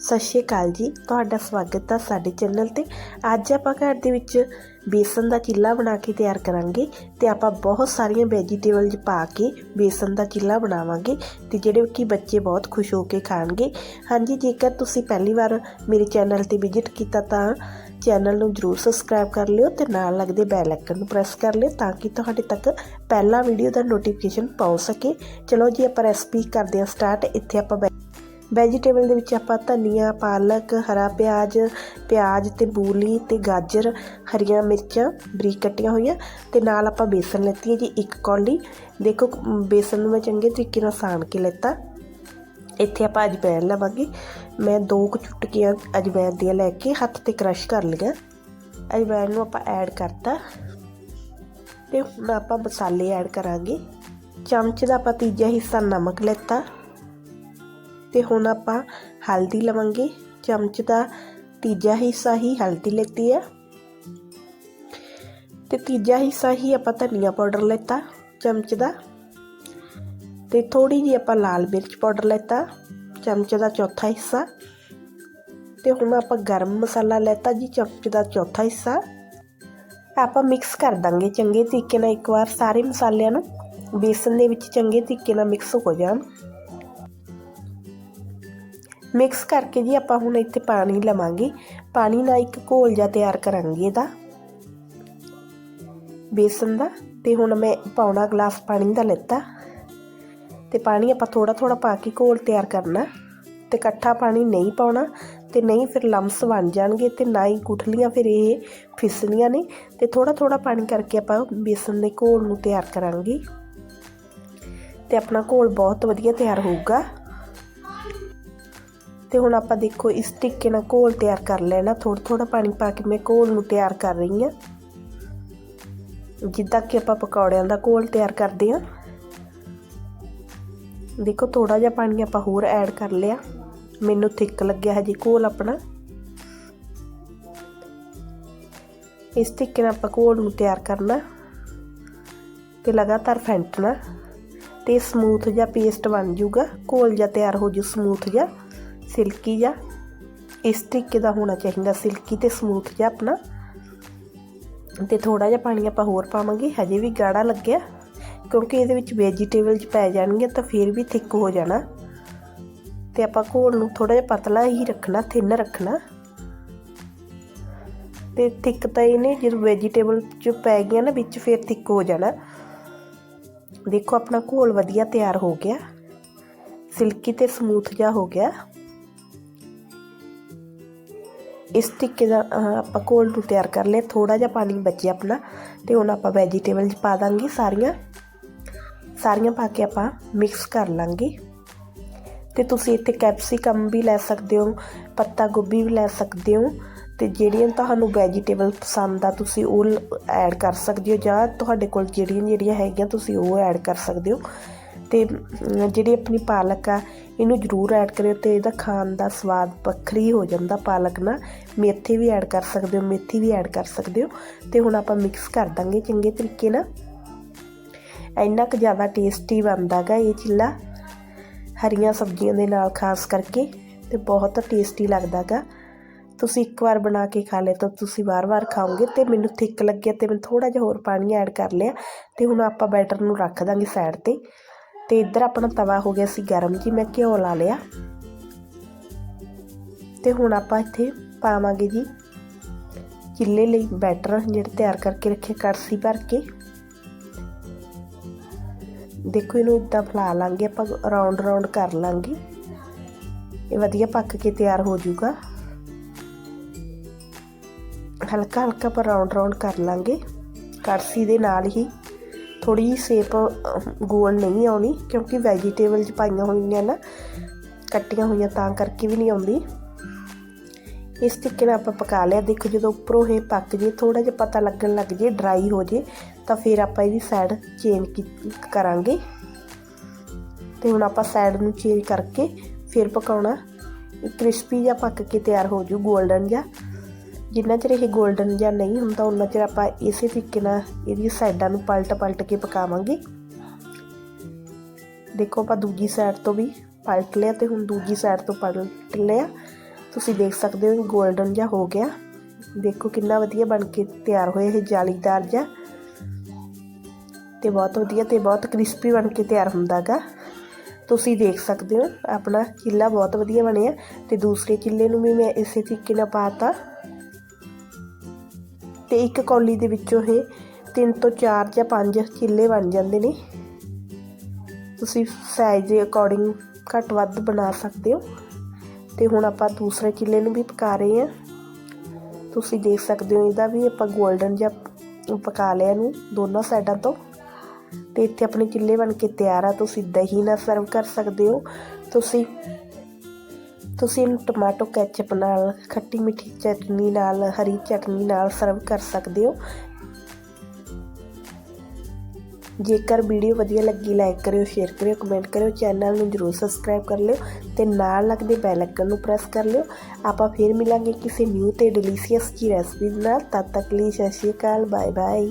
ਸਤਿ ਸ਼੍ਰੀ ਅਕਾਲ ਜੀ, ਤੁਹਾਡਾ ਸਵਾਗਤ ਹੈ ਸਾਡੇ ਚੈਨਲ ਤੇ। ਅੱਜ ਆਪਾਂ ਘਰ ਦੇ ਵਿੱਚ ਬੇਸਨ ਦਾ ਚਿੱਲਾ ਬਣਾ ਕੇ ਤਿਆਰ ਕਰਾਂਗੇ ਤੇ ਆਪਾਂ ਬਹੁਤ ਸਾਰੀਆਂ ਵੈਜੀਟੇਬਲਜ਼ ਪਾ ਕੇ ਬੇਸਨ ਦਾ ਚਿੱਲਾ ਬਣਾਵਾਂਗੇ ਤੇ ਜਿਹੜੇ ਕਿ ਬੱਚੇ ਬਹੁਤ ਖੁਸ਼ ਹੋ ਕੇ ਖਾਣਗੇ। ਹਾਂਜੀ, ਜੇਕਰ ਤੁਸੀਂ ਪਹਿਲੀ ਵਾਰ ਮੇਰੇ ਚੈਨਲ ਤੇ ਵਿਜ਼ਿਟ ਕੀਤਾ ਤਾਂ ਚੈਨਲ ਨੂੰ ਜਰੂਰ ਸਬਸਕ੍ਰਾਈਬ ਕਰ ਲਿਓ ਤੇ ਨਾਲ ਲੱਗਦੇ ਬੈਲ ਆਈਕਨ ਨੂੰ ਪ੍ਰੈਸ ਕਰ ਲਿਓ ਤਾਂ ਕਿ ਤੁਹਾਡੇ ਤੱਕ ਪਹਿਲਾ ਵੀਡੀਓ ਦਾ ਨੋਟੀਫਿਕੇਸ਼ਨ ਪਹੁੰਚ ਸਕੇ। ਚਲੋ ਜੀ, ਆਪਾਂ ਰੈਸਪੀ ਕਰਦੇ ਹਾਂ ਸਟਾਰਟ ਇੱਥੇ ਆਪਾਂ ਵੈ- ਵੈਜੀਟੇਬਲ ਦੇ ਵਿੱਚ ਆਪਾਂ ਧਨੀਆ, ਪਾਲਕ, ਹਰਾ ਪਿਆਜ਼ ਪਿਆਜ਼ ਤੇ ਬੂਲੀ ਤੇ ਗਾਜਰ, ਹਰੀਆਂ ਮਿਰਚਾਂ, ਬਰੀਕ ਕੱਟੀਆਂ ਹੋਈਆਂ ਤੇ ਨਾਲ ਆਪਾਂ ਬੇਸਨ ਲੈਤੀ ਹੈ ਜੀ ਇੱਕ ਕੌਲੀ। ਦੇਖੋ ਕ- ਬੇਸਨ ਨੂੰ ਮੈਂ ਚੰਗੇ ਤਰੀਕੇ ਨਾਲ ਸਾਣ ਕੇ ਲੈਤਾ। ਇੱਥੇ ਆਪਾਂ ਅਜਵਾਇਣ ਲਵਾਂਗੇ। ਮੈਂ ਦੋ ਕੁ ਚੁਟਕੀਆਂ ਅਜਵਾਇਣ ਦੀਆਂ ਲੈ ਕੇ ਹੱਥ ਤੇ ਕ੍ਰਸ਼ ਕਰ ਲਈਆਂ। ਅਜਵਾਇਣ ਨੂੰ ਆਪਾਂ ਐਡ ਕਰਤਾ। ਤੇ ਹੁਣ ਆਪਾਂ ਮਸਾਲੇ ਐਡ ਕਰਾਂਗੇ। ਚਮਚ ਦਾ ਆਪਾਂ ਤੀਜਾ ਹਿੱਸਾ ਨਮਕ ਲੈਤਾ। ਤੇ ਹੁਣ ਆਪਾਂ ਹਲਦੀ ਲਵਾਂਗੇ। ਚਮਚ ਦਾ ਤੀਜਾ ਹਿੱਸਾ ਹੀ ਹਲਦੀ ਲੈਤੀ ਹੈ ਤੇ ਤੀਜਾ ਹਿੱਸਾ ਹੀ ਆਪਾਂ ਧਨੀਆ ਪਾਊਡਰ ਲੈਤਾ ਚਮਚ ਦਾ। ਤੇ ਥੋੜੀ ਜਿਹੀ ਆਪਾਂ ਲਾਲ ਮਿਰਚ ਪਾਊਡਰ ਲੈਤਾ ਚਮਚ ਦਾ ਚੌਥਾ ਹਿੱਸਾ। ਤੇ ਹੁਣ ਆਪਾਂ ਗਰਮ ਮਸਾਲਾ ਲੈਤਾ ਜੀ ਚਮਚ ਦਾ ਚੌਥਾ ਹਿੱਸਾ। ਆਪਾਂ ਮਿਕਸ ਕਰ ਦਾਂਗੇ ਚੰਗੇ ਤਰੀਕੇ ਨਾਲ ਇੱਕ ਵਾਰ ਸਾਰੇ ਮਸਾਲਿਆਂ ਨੂੰ। ਬੇਸਨ ਦੇ ਵਿੱਚ ਚੰਗੇ ਤਰੀਕੇ ਨਾਲ ਮਿਕਸ ਹੋ ਜਾਣ। ਮਿਕਸ ਕਰਕੇ ਜੀ ਆਪਾਂ ਹੁਣ ਇੱਥੇ ਪਾਣੀ ਲਵਾਂਗੇ। ਪਾਣੀ ਨਾਲ ਇੱਕ ਘੋਲ ਜਿਹਾ ਤਿਆਰ ਕਰਾਂਗੇ ਇਹਦਾ। ਬੇਸਨ ਦਾ। ਤੇ ਹੁਣ ਮੈਂ ਪੌਣਾ ਗਲਾਸ ਪਾਣੀ ਦਾ ਲੈਤਾ। ਤੇ ਪਾਣੀ ਆਪਾਂ ਥੋੜਾ ਥੋੜਾ ਪਾ ਕੇ ਘੋਲ ਤਿਆਰ ਕਰਨਾ। ਤੇ ਇਕੱਠਾ ਪਾਣੀ ਨਹੀਂ ਪਾਉਣਾ। ਤੇ ਨਹੀਂ ਫਿਰ ਲੰਮਸ ਬਣ ਜਾਣਗੇ ਤੇ ਨਾ ਹੀ ਗੁਠਲੀਆਂ ਫਿਰ ਇਹ ਫਿਸਲੀਆਂ ਨੇ। ਤੇ ਥੋੜਾ ਥੋੜਾ ਪਾਣੀ ਕਰਕੇ ਆਪਾਂ ਬੇਸਨ ਦੇ ਘੋਲ ਨੂੰ ਤਿਆਰ ਕਰਾਂਗੇ। ਤੇ ਆਪਣਾ ਘੋਲ ਬਹੁਤ ਵਧੀਆ ਤਿਆਰ ਹੋਊਗਾ। ਤੇ ਹੁਣ ਆਪਾਂ ਦੇਖੋ ਇਸ ਤਰੀਕੇ ਨਾਲ ਘੋਲ ਤਿਆਰ ਕਰ ਲੈਣਾ। ਥੋੜਾ ਥੋੜਾ ਪਾਣੀ ਪਾ ਕੇ ਮੈਂ ਘੋਲ ਨੂੰ ਤਿਆਰ ਕਰ ਰਹੀ ਹਾਂ। ਜਿੱਦਾਂ ਕਿ ਆਪਾਂ ਪਕੌੜਿਆਂ ਦਾ ਘੋਲ ਤਿਆਰ ਕਰਦੇ ਹਾਂ। ਦੇਖੋ ਥੋੜਾ ਜਿਹਾ ਪਾਣੀ ਆਪਾਂ ਹੋਰ ਐਡ ਕਰ ਲਿਆ। ਮੈਨੂੰ ਥਿੱਕ ਲੱਗਿਆ ਹੈ ਜੀ ਘੋਲ ਆਪਣਾ। ਇਸ ਤਰੀਕੇ ਨਾਲ ਆਪਾਂ ਘੋਲ ਨੂੰ ਤਿਆਰ ਕਰਨਾ। ਤੇ ਲਗਾਤਾਰ ਫੈਂਟਣਾ। ਤੇ ਸਮੂਥ ਜਿਹਾ ਪੇਸਟ ਬਣ ਜਾਊਗਾ। ਘੋਲ ਜਿਹਾ ਤਿਆਰ ਹੋ ਜੂ ਸਮੂਥ ਜਿਹਾ। ਸਿਲਕੀ ਜਿਹਾ, ਇਸ ਤਰੀਕੇ ਦਾ ਹੋਣਾ ਚਾਹੀਦਾ ਸਿਲਕੀ ਤੇ ਸਮੂਥ ਜਿਹਾ ਆਪਣਾ। ਤੇ ਥੋੜਾ ਜਿਹਾ ਪਾਣੀ ਆਪਾਂ ਹੋਰ ਪਾਵਾਂਗੇ, ਹਜੇ ਵੀ ਗਾੜਾ ਲੱਗਿਆ। ਕਿਉਂਕਿ ਇਹਦੇ ਵਿੱਚ ਵੈਜੀਟੇਬਲਸ ਪੈ ਜਾਣਗੇ ਤਾਂ ਫਿਰ ਵੀ ਥਿੱਕ ਹੋ ਜਾਣਾ। ਤੇ ਆਪਾਂ ਘੋਲ ਨੂੰ ਥੋੜਾ ਜਿਹਾ ਪਤਲਾ ਹੀ ਰੱਖਣਾ ਥਿਨ ਰੱਖਣਾ। ਤੇ ਥਿੱਕ ਤਾਂ ਇਹਨੇ ਜਦੋਂ ਵੈਜੀਟੇਬਲ ਚ ਪੈ ਗਿਆ ਨਾ, ਵਿੱਚ ਫਿਰ ਥਿੱਕ ਹੋ ਜਾਣਾ। ਦੇਖੋ ਆਪਣਾ ਘੋਲ ਵਧੀਆ ਤਿਆਰ ਹੋ ਗਿਆ। ਸਿਲਕੀ ਤੇ ਸਮੂਥ ਜਿਹਾ ਹੋ ਗਿਆ। ਇਸ ਤਰੀਕੇ ਦਾ ਆਪਾਂ ਘੋਲ ਨੂੰ ਤਿਆਰ ਕਰ ਲਿਆ ਥੋੜਾ ਜਿਹਾ ਪਾਣੀ ਬਚਿਆ ਆਪਣਾ, ਤੇ ਹੁਣ ਆਪਾਂ ਵੈਜੀਟੇਬਲਸ ਪਾ ਦਾਂਗੇ ਸਾਰੀਆਂ। ਸਾਰੀਆਂ ਪਾ ਕੇ ਆਪਾਂ ਮਿਕਸ ਕਰ ਲਾਂਗੇ। ਤੇ ਤੁਸੀਂ ਇੱਥੇ ਕੈਪਸਿਕਮ ਵੀ ਲੈ ਸਕਦੇ ਹੋ, ਪੱਤਾ ਗੋਭੀ ਵੀ ਲੈ ਸਕਦੇ ਹੋ, ਤੇ ਜਿਹੜੀਆਂ ਤੁਹਾਨੂੰ ਵੈਜੀਟੇਬਲ ਪਸੰਦ ਆ, ਤੁਸੀਂ ਉਹ ਐਡ ਕਰ ਸਕਦੇ ਹੋ, ਜਾਂ ਤੁਹਾਡੇ ਕੋਲ ਜਿਹੜੀਆਂ ਜਿਹੜੀਆਂ ਹੈਗੀਆਂ, ਤੁਸੀਂ ਉਹ ਐਡ ਕਰ ਸਕਦੇ ਹੋ। ਤੇ ਜਿਹੜੀ ਆਪਣੀ ਪਾਲਕ ਆ, ਇਹਨੂੰ ਜ਼ਰੂਰ ਐਡ ਕਰਿਓ ਤੇ ਇਹਦਾ ਖਾਣ ਦਾ ਸਵਾਦ ਵੱਖਰੀ ਹੋ ਜਾਂਦਾ ਪਾਲਕ ਨਾਲ। ਮੇਥੀ ਵੀ ਐਡ ਕਰ ਸਕਦੇ ਹੋ, ਮੇਥੀ ਵੀ ਐਡ ਕਰ ਸਕਦੇ ਹੋ। ਤੇ ਹੁਣ ਆਪਾਂ ਮਿਕਸ ਕਰ ਦਾਂਗੇ ਚੰਗੇ ਤਰੀਕੇ ਨਾਲ। ਇੰਨਾ ਕੁ ਜ਼ਿਆਦਾ ਟੇਸਟੀ ਬਣਦਾ ਗਾ ਇਹ ਚਿੱਲਾ, ਹਰੀਆਂ ਸਬਜ਼ੀਆਂ ਦੇ ਨਾਲ ਖਾਸ ਕਰਕੇ, ਤੇ ਬਹੁਤ ਟੇਸਟੀ ਲੱਗਦਾ ਗਾ। ਤੁਸੀਂ ਇੱਕ ਵਾਰ ਬਣਾ ਕੇ ਖਾ ਲਿਆ ਤਾਂ ਤੁਸੀਂ ਵਾਰ-ਵਾਰ ਖਾਓਗੇ ਤੇ ਮੈਨੂੰ ਥਿੱਕ ਲੱਗਿਆ ਤੇ ਮੈਂ ਥੋੜਾ ਜਿਹਾ ਹੋਰ ਪਾਣੀ ਐਡ ਕਰ ਲਿਆ। ਤੇ ਹੁਣ ਆਪਾਂ ਬੈਟਰ ਨੂੰ ਰੱਖ ਦਾਂਗੇ ਸਾਈਡ ਤੇ। ਤੇ ਇੱਧਰ ਆਪਣਾ ਤਵਾ ਹੋ ਗਿਆ ਸੀ ਗਰਮ ਜੀ, ਮੈਂ ਘਿਓ ਲਾ ਲਿਆ। ਤੇ ਹੁਣ ਆਪਾਂ ਇੱਥੇ ਪਾਵਾਂਗੇ ਜੀ ਚਿੱਲੇ ਲਈ ਬੈਟਰ, ਜਿਹੜਾ ਤਿਆਰ ਕਰਕੇ ਰੱਖਿਆ ਕੜਸੀ ਭਰ ਕੇ। ਦੇਖੋ ਇਹਨੂੰ ਇਦਾਂ ਫਲਾ ਲਾਂਗੇ, ਆਪਾਂ ਰਾਉਂਡ ਰਾਉਂਡ ਕਰ ਲਾਂਗੇ। ਇਹ ਵਧੀਆ ਪੱਕ ਕੇ ਤਿਆਰ ਹੋ ਜਾਊਗਾ। ਹਲਕਾ ਹਲਕਾ ਪਰ ਰਾਉਂਡ ਰਾਉਂਡ ਕਰ ਲਾਂਗੇ। ਕੜਸੀ ਦੇ ਨਾਲ ਹੀ ਥੋੜੀ ਜਿਹੀ ਸੇਪ ਗੋਲ ਨਹੀਂ ਆਉਣੀ, ਕਿਉਂਕਿ ਵੈਜੀਟੇਬਲਸ ਪਾਈਆਂ ਹੋਈਆਂ ਨਾ, ਕੱਟੀਆਂ ਹੋਈਆਂ ਤਾਂ ਕਰਕੇ ਵੀ ਨਹੀਂ ਆਉਂਦੀ। ਇਸ ਤਰੀਕੇ ਨਾਲ ਆਪਾਂ ਪਕਾ ਲਿਆ। ਦੇਖੋ, ਜਦੋਂ ਉੱਪਰੋਂ ਇਹ ਪੱਕ ਜੇ ਥੋੜਾ ਜਿਹਾ ਪਤਾ ਲੱਗਣ ਲੱਗ ਜੇ ਡਰਾਈ ਹੋ ਜੇ, ਤਾਂ ਫਿਰ ਆਪਾਂ ਇਹਦੀ ਸਾਈਡ ਚੇਂਜ ਕਰਾਂਗੇ। ਤੇ ਹੁਣ ਆਪਾਂ ਸਾਈਡ ਨੂੰ ਚੇਂਜ ਕਰਕੇ ਫਿਰ ਪਕਾਉਣਾ। ਕ੍ਰਿਸਪੀ ਜਿਹਾ ਪੱਕ ਕੇ ਤਿਆਰ ਹੋ ਜੂ 골ਡਨ ਜਿਹਾ। ਜਿੰਨਾ ਚਿਰ ਇਹ 골ਡਨ ਜਾਂ ਨਹੀਂ ਹੁੰਦਾ ਉਹਨਾਂ ਚਿਰ ਆਪਾਂ ਇਸੇ ਤਰੀਕੇ ਨਾਲ ਇਹਦੀ ਸਾਈਡਾਂ ਨੂੰ ਪਲਟ ਪਲਟ ਕੇ ਪਕਾਵਾਂਗੇ। ਦੇਖੋ, ਆਪਾਂ ਦੂਜੀ ਸਾਈਡ ਤੋਂ ਵੀ ਪਲਟ ਲਿਆ ਤੇ ਹੁਣ ਦੂਜੀ ਸਾਈਡ ਤੋਂ ਪਲਟ ਲਿਆ। ਤੁਸੀਂ ਦੇਖ ਸਕਦੇ ਹੋ 골ਡਨ ਜਿਹਾ ਹੋ ਗਿਆ। ਦੇਖੋ, ਕਿੰਨਾ ਵਧੀਆ ਬਣ ਕੇ ਤਿਆਰ ਹੋਇਆ ਇਹ ਜਾਲੀਦਾਰ ਜਿਹਾ। ਤੇ ਬਹੁਤ ਵਧੀਆ ਤੇ ਬਹੁਤ ਕ੍ਰਿਸਪੀ ਬਣ ਕੇ ਤਿਆਰ ਹੁੰਦਾਗਾ ਤੁਸੀਂ ਦੇਖ ਸਕਦੇ ਹੋ, ਆਪਣਾ ਚਿੱਲਾ ਬਹੁਤ ਵਧੀਆ ਬਣਿਆ। ਤੇ ਦੂਸਰੇ ਚਿੱਲੇ ਨੂੰ ਵੀ ਮੈਂ ਇਸੇ ਤਰੀਕੇ ਨਾਲ ਪਾਤਾ ਤੇ ਇੱਕ ਕੌਲੀ ਦੇ ਵਿੱਚੋਂ ਇਹ ਤਿੰਨ ਤੋਂ ਚਾਰ ਜਾਂ ਪੰਜ ਚਿੱਲੇ ਬਣ ਜਾਂਦੇ ਨੇ। ਤੁਸੀਂ ਸਾਈਜ਼ ਦੇ ਅਕੋਰਡਿੰਗ ਘੱਟ ਵੱਧ ਬਣਾ ਸਕਦੇ ਹੋ। ਤੇ ਹੁਣ ਆਪਾਂ ਦੂਸਰੇ ਚਿੱਲੇ ਨੂੰ ਵੀ ਪਕਾ ਰਹੇ ਹਾਂ। ਤੁਸੀਂ ਦੇਖ ਸਕਦੇ ਹੋ ਇਹਦਾ ਵੀ ਆਪਾਂ 골ਡਨ ਜਿਹਾ ਪਕਾ ਲਿਆ ਇਹਨੂੰ ਦੋਨੋਂ ਸਾਈਡਾਂ ਤੋਂ। ਤੇ ਇੱਥੇ ਆਪਣੇ ਚਿੱਲੇ ਬਣ ਕੇ ਤਿਆਰ ਆ, ਤੁਸੀਂ ਦਹੀਂ ਨਾਲ ਸਰਵ ਕਰ ਸਕਦੇ ਹੋ। ਤੁਸੀਂ ਤੁਸੀਂ ਇਹਨੂੰ ਟਮਾਟੋ ਕੈਚਪ ਨਾਲ, ਖੱਟੀ ਮਿੱਠੀ ਚਟਨੀ ਨਾਲ, ਹਰੀ ਚਟਨੀ ਨਾਲ ਸਰਵ ਕਰ ਸਕਦੇ ਹੋ। ਜੇਕਰ ਵੀਡੀਓ ਵਧੀਆ ਲੱਗੀ ਲਾਈਕ ਕਰਿਓ ਸ਼ੇਅਰ ਕਰਿਓ ਕਮੈਂਟ ਕਰਿਓ ਚੈਨਲ ਨੂੰ ਜਰੂਰ ਸਬਸਕ੍ਰਾਈਬ ਕਰ ਲਿਓ ਤੇ ਨਾਲ ਲੱਗਦੇ ਬੈਲ ਆਈਕਨ ਨੂੰ ਪ੍ਰੈਸ ਕਰ ਲਿਓ। ਆਪਾਂ ਫੇਰ ਮਿਲਾਂਗੇ ਕਿਸੇ ਨਿਊ ਤੇ ਡਿਲੀਸ਼ੀਅਸ ਜੀ ਰੈਸਪੀ ਨਾਲ। ਤਦ ਤੱਕ ਲਈ ਸਤਿ ਸ਼੍ਰੀ ਅਕਾਲ ਬਾਏ ਬਾਏ